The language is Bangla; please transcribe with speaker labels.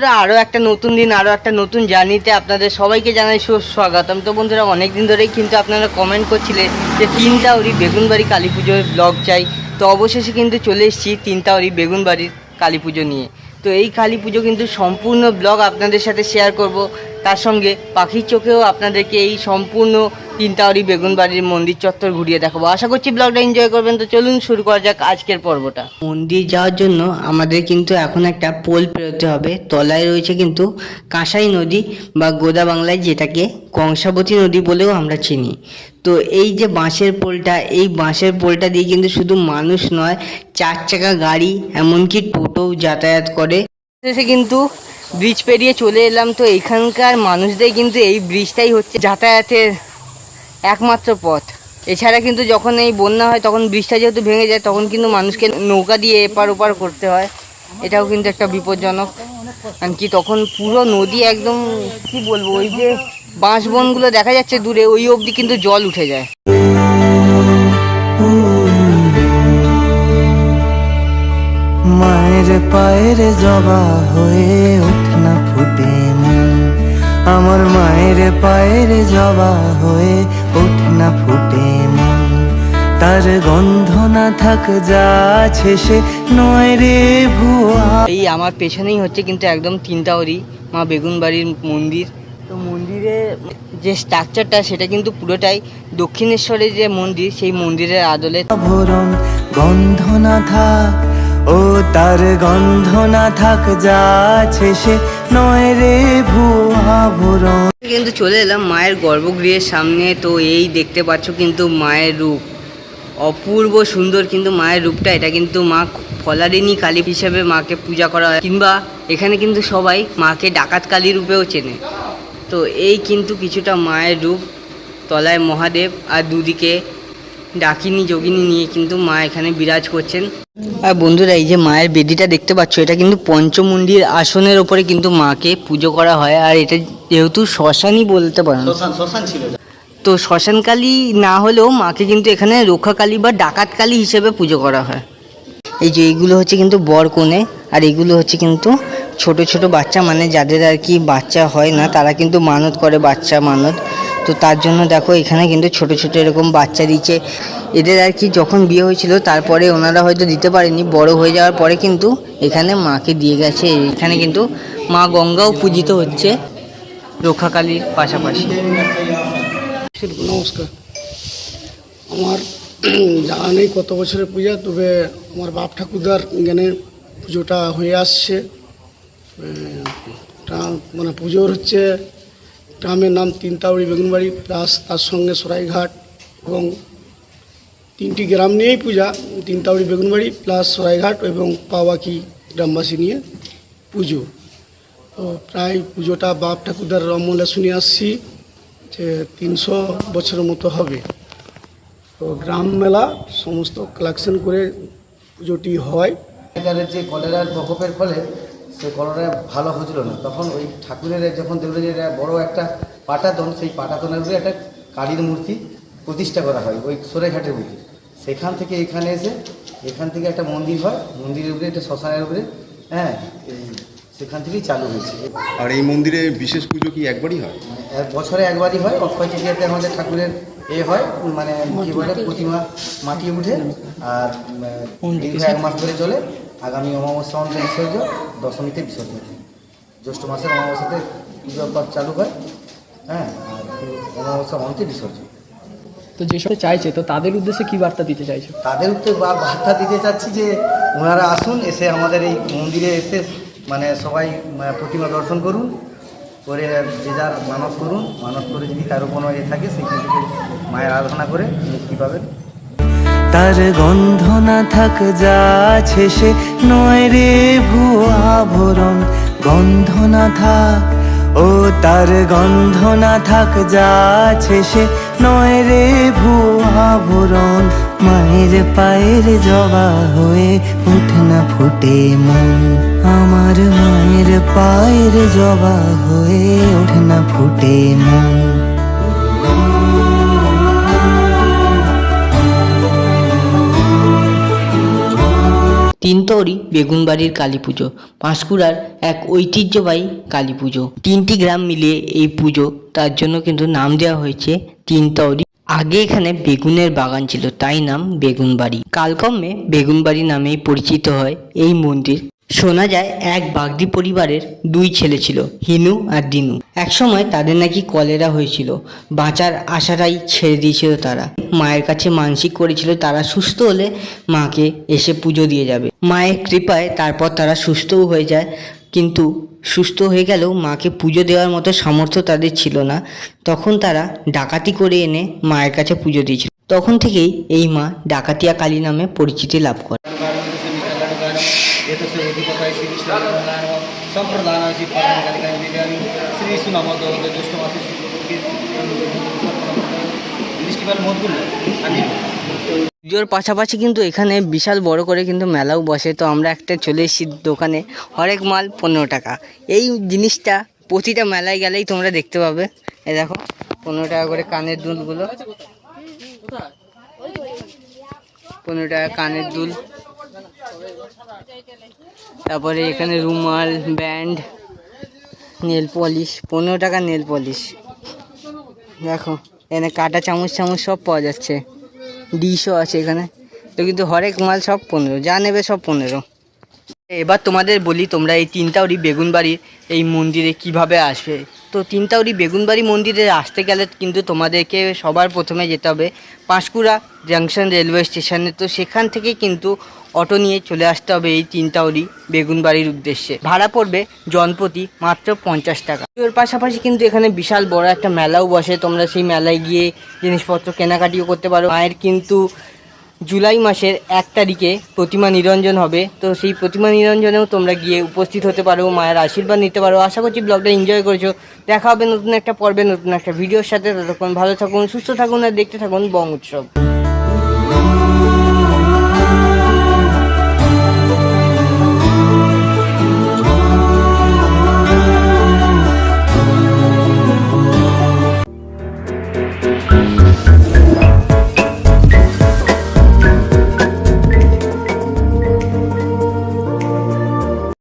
Speaker 1: বন্ধুরা আরও একটা নতুন দিন আরও একটা নতুন জার্নিতে আপনাদের সবাইকে জানাই সুস্বাগতম। তো বন্ধুরা অনেক দিন ধরেই কিন্তু আপনারা কমেন্ট করছিলেন যে তিনটাউরি বেগুনবাড়ি কালী পুজোর ব্লগ চাই। তো অবশেষে কিন্তু চলে এসেছি তিনটাউরি বেগুনবাড়ির কালী পুজো নিয়ে। তো এই কালী পুজো কিন্তু সম্পূর্ণ ব্লগ আপনাদের সাথে শেয়ার করব। তার সঙ্গে পাখির চোখেও আপনাদেরকে এই সম্পূর্ণ তিনটাউরি বেগুনবাড়ির মন্দির চত্বর ঘুরিয়ে দেখাবো। আশা করছি ব্লগটা এনজয় করবেন। তো চলুন শুরু করা যাক আজকের পর্বটা। মন্দির যাওয়ার জন্য আমাদের কিন্তু এখন একটা পোল পেরোতে হবে। তলায় রয়েছে কিন্তু কাঁসাই নদী বা গোদা বাংলায় যেটাকে কংসাবতী নদী বলেও আমরা চিনি। তো এই যে বাঁশের পোলটা এই বাঁশের পোলটা দিয়ে কিন্তু শুধু মানুষ নয় চার চাকা গাড়ি এমনকি টোটোও যাতায়াত করে। শেষে কিন্তু ব্রিজ পেরিয়ে চলে এলাম। তো এখানকার মানুষদের কিন্তু এই ব্রিজটাই হচ্ছে যাতায়াতের একমাত্র পথ। এছাড়া কিন্তু যখন এই বন্যা হয়, তখন ব্রিজটা যেহেতু ভেঙে যায়, তখন কিন্তু মানুষকে নৌকা দিয়ে এপার ওপার করতে হয়। এটাও কিন্তু একটা বিপজ্জনক। কারণ কি, তখন পুরো নদী একদম, কি বলব, ওই যে বাঁশ বনগুলো দেখা যাচ্ছে দূরে, ওই অবধি কিন্তু জল উঠে যায়।
Speaker 2: মায়ের পায়ের জবা হয়ে ওঠ না ফুটে মন আমার মায়ের পায়ের জবা হয়ে ওঠ না ফুটে মন তার গন্ধ না থাক যা আছে সে নয় রে ভুয়া।
Speaker 1: এই আমার পেছনেই হচ্ছে কিন্তু একদম তিনটা ওরি মা বেগুনবাড়ির মন্দির। তো মন্দিরে যে স্ট্রাকচারটা সেটা কিন্তু পুরোটাই দক্ষিণেশ্বরের যে মন্দির সেই মন্দিরের আদলে
Speaker 2: গন্ধ না থাক ও তার গন্ধ না থাক, যা আছে সে নয় রে ভুয়া ভরণ
Speaker 1: কিন্তু চলে এলাম মায়ের গর্ভগৃহের সামনে। তো এই দেখতে পাচ্ছ কিন্তু মায়ের রূপ। অপূর্ব সুন্দর কিন্তু মায়ের রূপটা। এটা কিন্তু মা ফলারিনী কালী হিসেবে মাকে পূজা করা হয়। কিংবা এখানে কিন্তু সবাই মাকে ডাকাত কালী রূপেও চেনে। তো এই কিন্তু কিছুটা মায়ের রূপ তলায় মহাদেব আর দুদিকে ডাকিনী যোগিনী নিয়ে কিন্তু মা এখানে বিরাজ করছেন। আর বন্ধুরা এই যে মায়ের বেদিটা দেখতে পাচ্ছ এটা কিন্তু পঞ্চমুণ্ডির আসনের ওপরে কিন্তু মাকে পুজো করা হয়। আর এটা যেহেতু শ্মশানই বলতে পারেন। তো শ্মশানকালী না হলেও মাকে কিন্তু এখানে রক্ষাকালী বা ডাকাত কালী হিসেবে পুজো করা হয়। এই যে এইগুলো হচ্ছে কিন্তু বর কোণে আর এগুলো হচ্ছে কিন্তু ছোট ছোট বাচ্চা। মানে যাদের আর কি বাচ্চা হয় না তারা কিন্তু মানত করে বাচ্চা মানত। তো তার জন্য দেখো এখানে কিন্তু ছোট ছোট এরকম বাচ্চা দিচ্ছে এদের আর কি যখন বিয়ে হয়েছিল, তারপরে ওনারা হয়তো দিতে পারেনি। বড় হয়ে যাওয়ার পরে কিন্তু এখানে মাকে দিয়ে গেছে। এখানে কিন্তু মা গঙ্গাও পূজিত হচ্ছে রক্ষাকালীর পাশাপাশি।
Speaker 3: নমস্কার। আমার জানা নেই কত বছরের পূজা, তবে আমার বাপ ঠাকুরদার জ্ঞানে পুজোটা হয়ে আসছে। মানে পুজোর হচ্ছে গ্রামের নাম তিনতাউড়ি বেগুনবাড়ি, প্লাস তার সঙ্গে সরাইঘাট এবং তিনটি গ্রাম নিয়েই পূজা, তিনতাউড়ি বেগুনবাড়ি, প্লাস সরাইঘাট এবং পাওয়াকি গ্রামবাসী নিয়ে পুজো। তো প্রায় পুজোটা বাপ ঠাকুরদার আমলে শুনে আসছি যে তিনশো বছরের মতো হবে। তো গ্রাম মেলা সমস্ত কালেকশন করে পুজোটি হয়।
Speaker 4: যে কলেরার প্রকোপের ফলে সে কলেরা ভালো হচ্ছিল না। তখন ওই ঠাকুরের যখন দেখল যে বড় একটা পাটাতন সেই পাটাতনের উপরে একটা কালীর মূর্তি প্রতিষ্ঠা করা হয় ওই সরেঘাটের বুকে সেখান থেকে এখানে এসে এখান থেকে একটা মন্দির হয় মন্দিরের উপরে একটা শ্মশানের উপরে হ্যাঁ সেখান থেকেই চালু হয়েছে।
Speaker 5: আর এই মন্দিরে বিশেষ পুজো কি একবারই হয়?
Speaker 4: এক বছরে একবারই হয় অক্ষয় তৃতীয়াতে আমাদের ঠাকুরের এ হয় মানে কি বলে প্রতিমা মাটি উঠে আর এক মাস ধরে চলে। আগামী অমাবস্যা অন্ত বিসর্জন দশমীতে বিসর্জন। জ্যৈষ্ঠ মাসের অমাবস্যাতে পুজো পাঠ চালু হয় হ্যাঁ আর অমাবস্যা অন্তে বিসর্জন।
Speaker 6: তো যেসব চাইছে তো তাদের উদ্দেশ্যে কি বার্তা দিতে চাইছো?
Speaker 4: তাদের বা বার্তা দিতে চাচ্ছি যে ওনারা আসুন এসে আমাদের এই মন্দিরে এসে মানে সবাই প্রতিমা দর্শন করুন করে যে যার মানত করুন। মানত করে যদি কারও কোনো এ থাকে থেকে মায়ের আরাধনা করে মুক্তি পাবেন।
Speaker 2: তার গন্ধ না থাক, যা সে নয় রে ভুয়া ভরণ গন্ধ না থাক, ও তার গন্ধ না থাক, যা সে নয় রে ভুয়া ভরণ মায়ের পায়ের জবা হয়ে উঠ না ফুটে মন। আমার মায়ের পায়ের জবা হয়ে ওঠ না ফুটে মন।
Speaker 1: তিনতৌরি বেগুনবাড়ির কালী পুজো পাঁশকুড়ার এক ঐতিহ্যবাহী কালী পুজো তিনটি গ্রাম মিলিয়ে এই পুজো, তার জন্য কিন্তু নাম দেওয়া হয়েছে তিনতৌরি। আগে এখানে বেগুনের বাগান ছিল, তাই নাম বেগুনবাড়ি। কালক্রমে বেগুনবাড়ি নামেই পরিচিত হয় এই মন্দির। শোনা যায় এক বাগদি পরিবারের দুই ছেলে ছিল, হিনু আর দিনু একসময় তাদের নাকি কলেরা হয়েছিল, বাঁচার আশাটাই ছেড়ে দিয়েছিল তারা। মায়ের কাছে মানসিক করেছিল তারা সুস্থ হলে মাকে এসে পুজো দিয়ে যাবে। মায়ের কৃপায় তারপর তারা সুস্থও হয়ে যায়, কিন্তু সুস্থ হয়ে গেলেও মাকে পুজো দেওয়ার মতো সামর্থ্য তাদের ছিল না। তখন তারা ডাকাতি করে এনে মায়ের কাছে পুজো দিয়েছিল। তখন থেকেই এই মা ডাকাতিয়া কালী নামে পরিচিতি লাভ করে। পুজোর পাশাপাশি কিন্তু এখানে বিশাল বড় করে কিন্তু মেলাও বসে, তো আমরা একটা চলে এসেছি দোকানে, হরেক মাল পনেরো টাকা। এই জিনিসটা প্রতিটা মেলায় গেলেই তোমরা দেখতে পাবে। এই দেখো, পনেরো টাকা করে কানের দুলগুলো। পনেরো টাকা কানের দুল। তারপরে এখানে রুমাল, ব্যান্ড, নেল পলিশ, পনেরো টাকা নেল পলিশ। দেখো, এখানে কাটা চামচ চামচ সব পাওয়া যাচ্ছে। ডিশও আছে এখানে। তো কিন্তু হরেক মাল সব পনেরো। যা নেবে সব পনেরো। এবার তোমাদের বলি, তোমরা এই তিনটাউরি বেগুনবাড়ির এই মন্দিরে কীভাবে আসবে? তো তিনটাউরি বেগুনবাড়ি মন্দিরে আসতে গেলে কিন্তু তোমাদেরকে সবার প্রথমে যেতে হবে পাঁশকুড়া জাংশন রেলওয়ে স্টেশনে। তো সেখান থেকে কিন্তু অটো নিয়ে চলে আসতে হবে এই তিনটাউরি বেগুনবাড়ির উদ্দেশ্যে। ভাড়া পড়বে জনপ্রতি মাত্র পঞ্চাশ টাকা। ওর পাশাপাশি কিন্তু এখানে বিশাল বড় একটা মেলাও বসে। তোমরা সেই মেলায় গিয়ে জিনিসপত্র কেনাকাটিও করতে পারো। মায়ের কিন্তু জুলাই মাসের এক তারিখে প্রতিমা নিরঞ্জন হবে। তো সেই প্রতিমা নিরঞ্জনেও তোমরা গিয়ে উপস্থিত হতে পারো, মায়ের আশীর্বাদ নিতে পারো। আশা করছি ব্লগটা এনজয় করেছ। দেখা হবে নতুন একটা পর্বে, নতুন একটা ভিডিওর সাথে। ততক্ষণ ভালো থাকুন, সুস্থ থাকুন আর দেখতে থাকুন বং উৎসব।